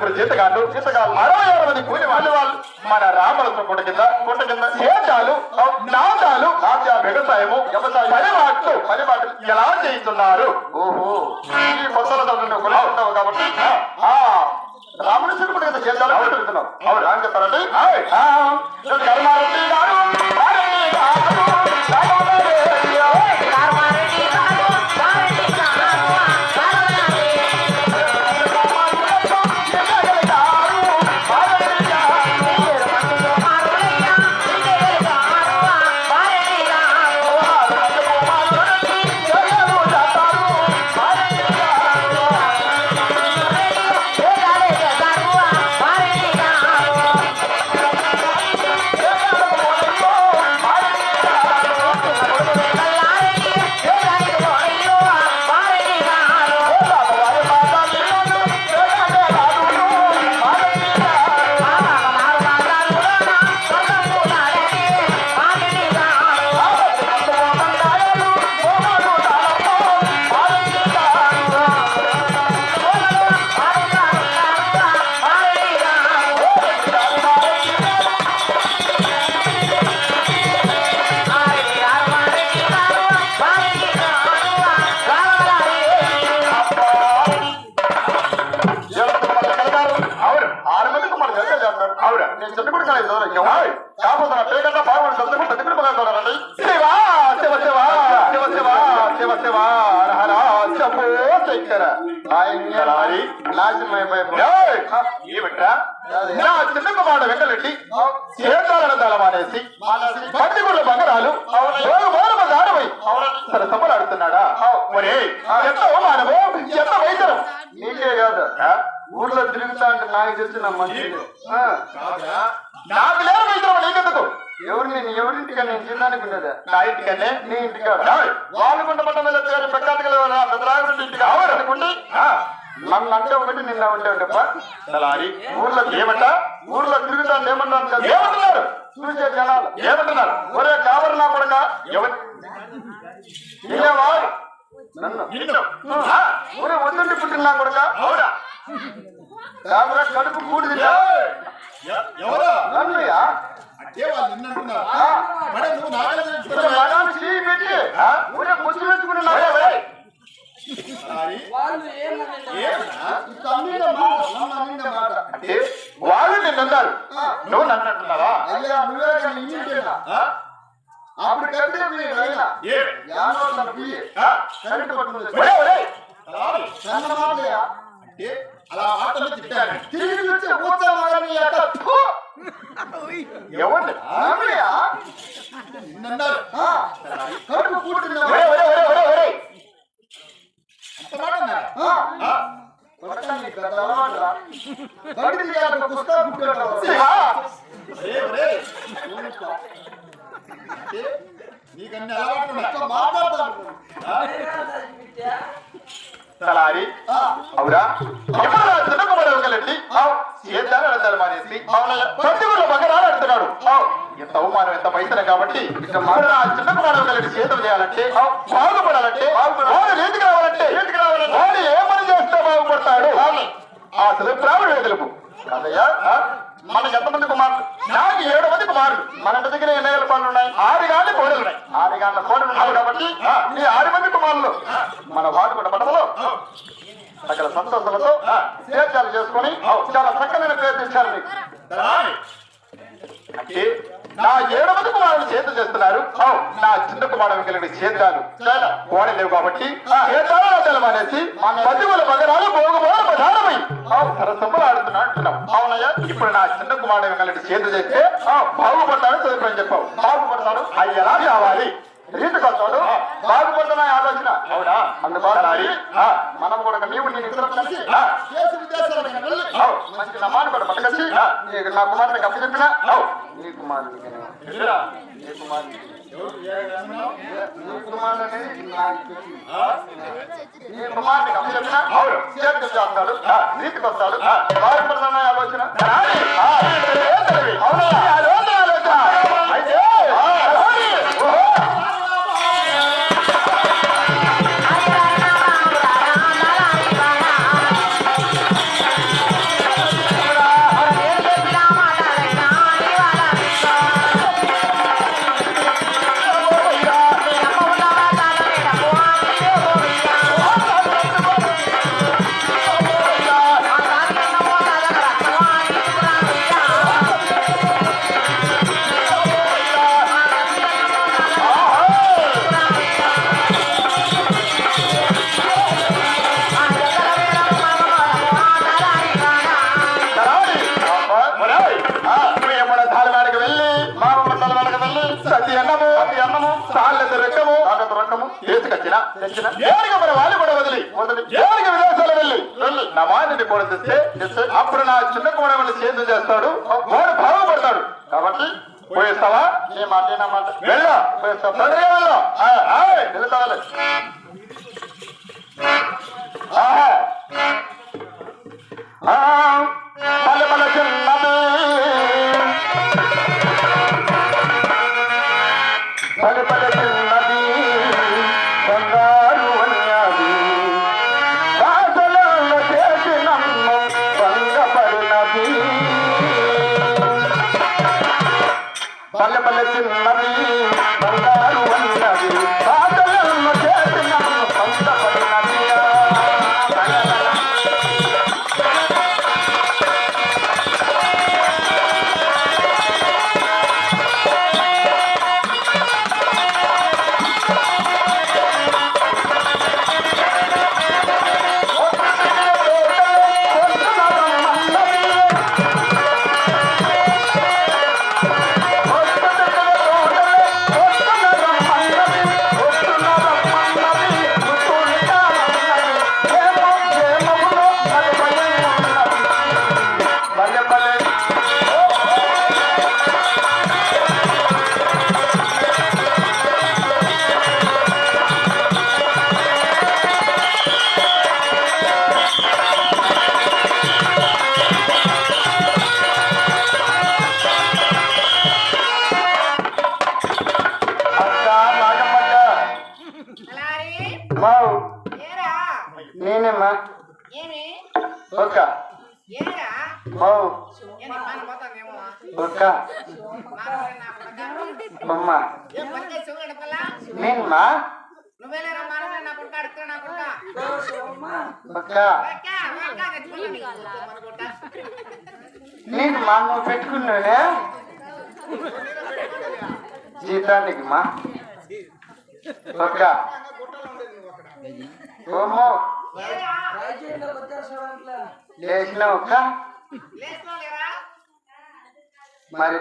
ముగ్గురు జీతగాళ్ళు జీతగాళ్ళు అరవై ఆరు మంది కూలి వాళ్ళు? వాళ్ళు మన రామలతో కొండ కింద కొండ కింద సేద్యాలు నాదాలు నాట్య వ్యవసాయము వ్యవసాయం. పనిబాట్లు పనిబాట్లు ఎలా చేస్తున్నారు ఓహో. ఈ నువ్వు కొనుక్కుంటావు కాబట్టి రాముని శిల్పుడు కింద చేద్దాం అవును. ఏం చెప్తారండి ఆ, కరుణారెడ్డి గారు నేను చెట్టు కూడా కాలేదు కాకపోతే నా పేకన్నా బాగుంది సంతకు పెద్ద కూడా చూడాలండి శివ శివ శివ శివ శివ శివ శివ హర శంభో శంకర. ఏమిట్రా నా చిన్న కుమారుడు వెంకరెడ్డి సేతాల మానేసి పట్టిగుళ్ళ బంగారాలు దారమై తన సమ్మలాడుతున్నాడా మరి ఎంత అవమానము ఎంత వైద్యం నీకే కాదు ఊర్లో తిరుగుతా అంటే నాకు తెలిసిన మంచి నాకు లేదు వైద్యం నీకెందుకు ఎవరు నేను ఎవరింటికి నేను తినడానికి ఉండేదా? నా ఇంటికనే నీ ఇంటికి వాళ్ళకుండ పట్టణంలో వచ్చారు ప్రఖ్యాతి పెద్దరాగుంటి ఇంటికి అనుకుండి నన్ను అంటే ఒకటి నిన్న ఉంటే ఉండప్ప ఊర్లో ఏమంట? ఊర్లో తిరుగుతాను ఏమన్నారు ఏమంటున్నారు? చూసే జనాలు ఏమంటున్నారు? ఒరే కావరు నా కొడక? ఎవరి? నన్ను ఒరే వద్దండి పుట్టిన నా కొడక? అవునా? కడుపు కూడి ఎవరు? నన్నుయా అంటే వాళ్ళు నిన్నంటున్నారు మరి నువ్వు చేయి పెట్టి ఊరే ముచ్చు వేసుకున్నా అంటే వాళ్ళు నిన్ను అన్నారు. నువ్వు నన్ను అంటున్నావా? అప్పుడు కంటే మీరు అలా మాటలు తిట్టాను తిరిగి వచ్చే కూర్చో మగని యొక్క థు. ఎవరిని? ఆమెయా? నిన్నన్నారు కడుపు కూడుతున్నా. ఒరేయ్, ఒరేయ్, ఒరేయ్, ఒరేయ్, ఒరేయ్. అంత మాట నీకన్నీ మాట్లాడతాను. ఆ? తలారి అవురా ఎప్పుడు నా చిన్న కుమారుడు ఒకలండి సేద్యాలు అడతారు మానేసి? పట్టుకున్న బంగారాలు అడుగుతున్నాడు ఎంత అవమానం ఎంత పైసలు కాబట్టి ఇప్పుడు నా చిన్న కుమారుడు ఒకలండి సేద్యం చేయాలంటే బాగుపడాలంటే వాడు ఎందుకు రావాలంటే వాడు ఏ పని చేస్తే బాగుపడతాడు? అసలు ప్రాణుడు తెలుపు కదయ్యా ఆ? మనకి ఎంతమంది కుమారులు మన ఇంటి దగ్గర ఎన్ని వేల పనులు ఉన్నాయి. ఆరు గాండ్ల కోడలు ఉన్నాయి. ఆరు గాండ్ల కోడలు ఉన్నాయి కాబట్టి ఈ ఆరు మంది కుమారులు మన వాడుకుంట పడవలో సకల సంతోషాలతో చేసుకొని చాలా చక్కనైన పేరు ఇచ్చారు మీకు. అంటే నా ఏడవది కుమారుడు చేత చేతులు చేస్తున్నారు. నా చిన్న కుమారుడు కలిగిన సేద్యాలు కోడలు లేవు కాబట్టి సేద్యాలు అనేసి పదివుల పగరాలు భోగమోహన ప్రధానమై సరసంబలు ఆడుతున్నా అంటున్నాం అవునయ్యా ఇప్పుడు నా చిన్న కుమారుడు కలిగిన చేతులు చేస్తే బాగుపడతాడు చదువుకొని చెప్పావు. బాగుపడతాడు అవి ఎలా కావాలి. రీతికి వస్తాడు బాగుపడుతున్నా ఆలోచన. అవునా? అందుబాటు మనం కూడా నీవు నేను అవు, మంచి నమ్మాను కూడా. పట్టుకొచ్చి నీకు నా కుమారునికి అప్పు చెప్పినా? నీ కుమారునికి. ఎదురా? నీ రకమన్నావు? నీ కుమారుని? నీ అప్పు చెప్పినా? చేస్తాడు నీతికి వస్తాడు బాగుపడుతున్నా ఆలోచన? అవునా? రకము తీసుకొచ్చిన తెచ్చిన ఎవరికి మన వాళ్ళు కూడా వదిలి? వదిలి. ఎవరికి విదేశాలు వెళ్ళి? వెళ్ళి. నా మానిని కూడా తెస్తే అప్పుడు నా చిన్న కుమారుడు సేద్యం చేస్తాడు వాడు బాగుపడతాడు కాబట్టి పోయిస్తావా? నీ మాట నా మాట? వెళ్ళా. పోయిస్తావు? వెళ్ళు ఆహా. ఆ, పల్లె పల్లె పల్లె చిన్నది బంగారు వంట. ఓకే తెచ్చుకున్నాను నీకు మన కొడుక. నేను మా నువ్వు పెట్టుకున్నానే జీతానికి మా ఒక్క ఓమో లేచిన ఒక్క. మరి